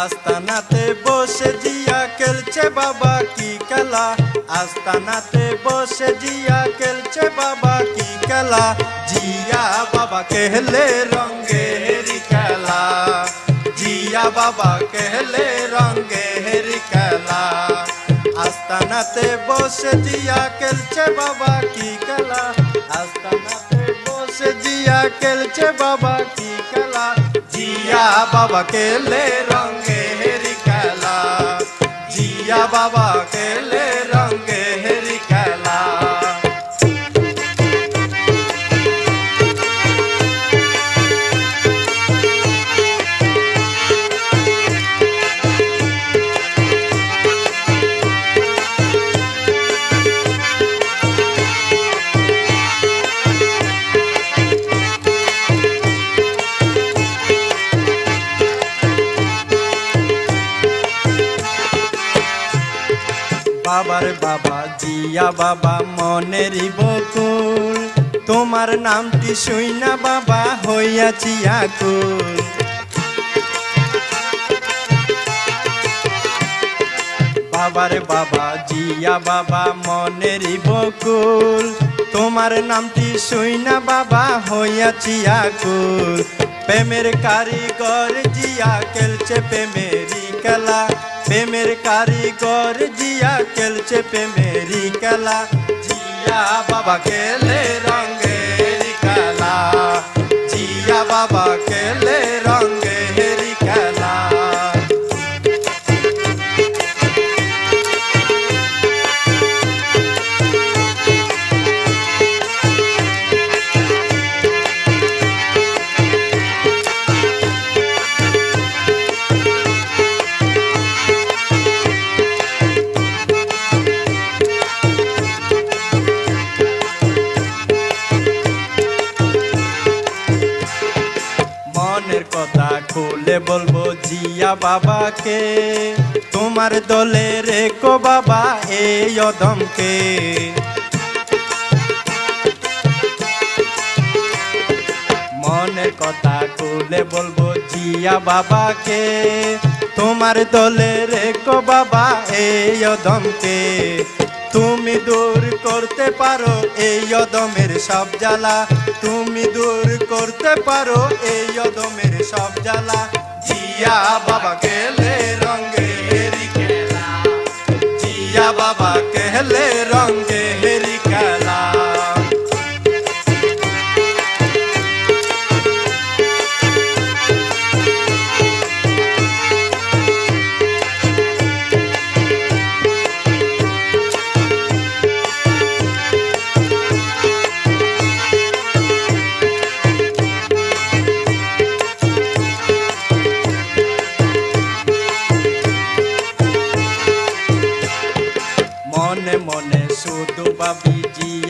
আস্তানাতে বসে জিয়া খেলছে বাবা কি খেলা? আস্তানাতে বসে জিয়া খেলছে বাবা কি খেলা? জিয়া বাবা কেহলে রঙ্গের খেলা। জিয়া বাবা কেহলে রঙ্গের খেলা। আস্তানাতে বসে জিয়া খেলছে বাবা কি খেলা? আস্তানাতে বসে জিয়া খেলছে বাবা কি খেলা? জিয়া বাবা খেলা জিয়া বাবা খেলে বাবার বাবা, জিয়া বাবা মনেরই বকুল। তোমার নামটি শুইনা বাবা, হইয়াছি আকুল। বাবার বাবা, জিয়া বাবা মনেরই বকুল। তোমার নামটি শুইনা বাবা, হইয়াছি আকুল। প্রেমের কারিগর জিয়া, খেলছে প্রেমেরই খেলা প্রেমের কারিগর জিয়া খেলছে প্রেমেরই খেলা। জিয়া বাবা খেলে রঙের খুলে বলব, জিয়া বাবাকে, তোমার দলে রেখো বাবা এই অদমকে। মনের কথা খুলে বলব, জিয়া বাবাকে, তোমার দলে রেখো বাবা এই অদমকে। তুমি দূর করতে পারো এই অদমের সব জ্বালা, তুমি দূর করতে পারো এই অদমের সব জ্বালা। জিয়া বাবা কেলে রঙে খেলা। জিয়া বাবা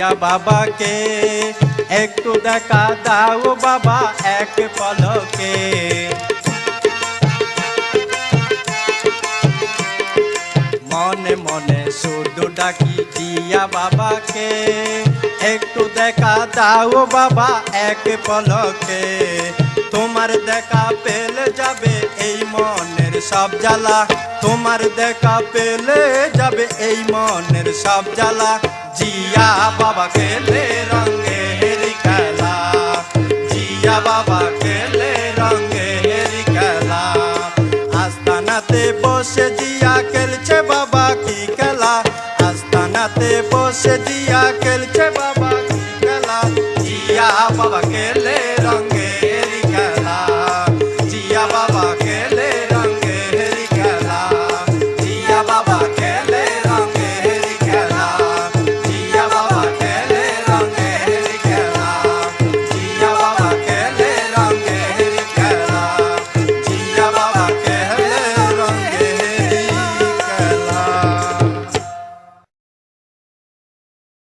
জিয়া বাবাকে, একটু দেখা দাও বাবা, এক পলকে। মনে মনে শুধু ডাকি জিয়া বাবাকে, একটু দেখা দাও বাবা, এক পলকে। তোমার দেখা পেলে যাবে এই মনের সব জ্বালা, তোমার দেখা পেলে যাবে এই মনের সব জ্বালা। জিয়া বাবা খেলে রঙে হেরি খেলা। জিয়া বাবা খেলে রঙে হেরি খেলা। আস্তানাতে বসে জিয়া খেলছে বাবা কি খেলা। আস্তানাতে বসে জিয়া খেলছে বাবা কি খেলা। জিয়া বাবা খেলে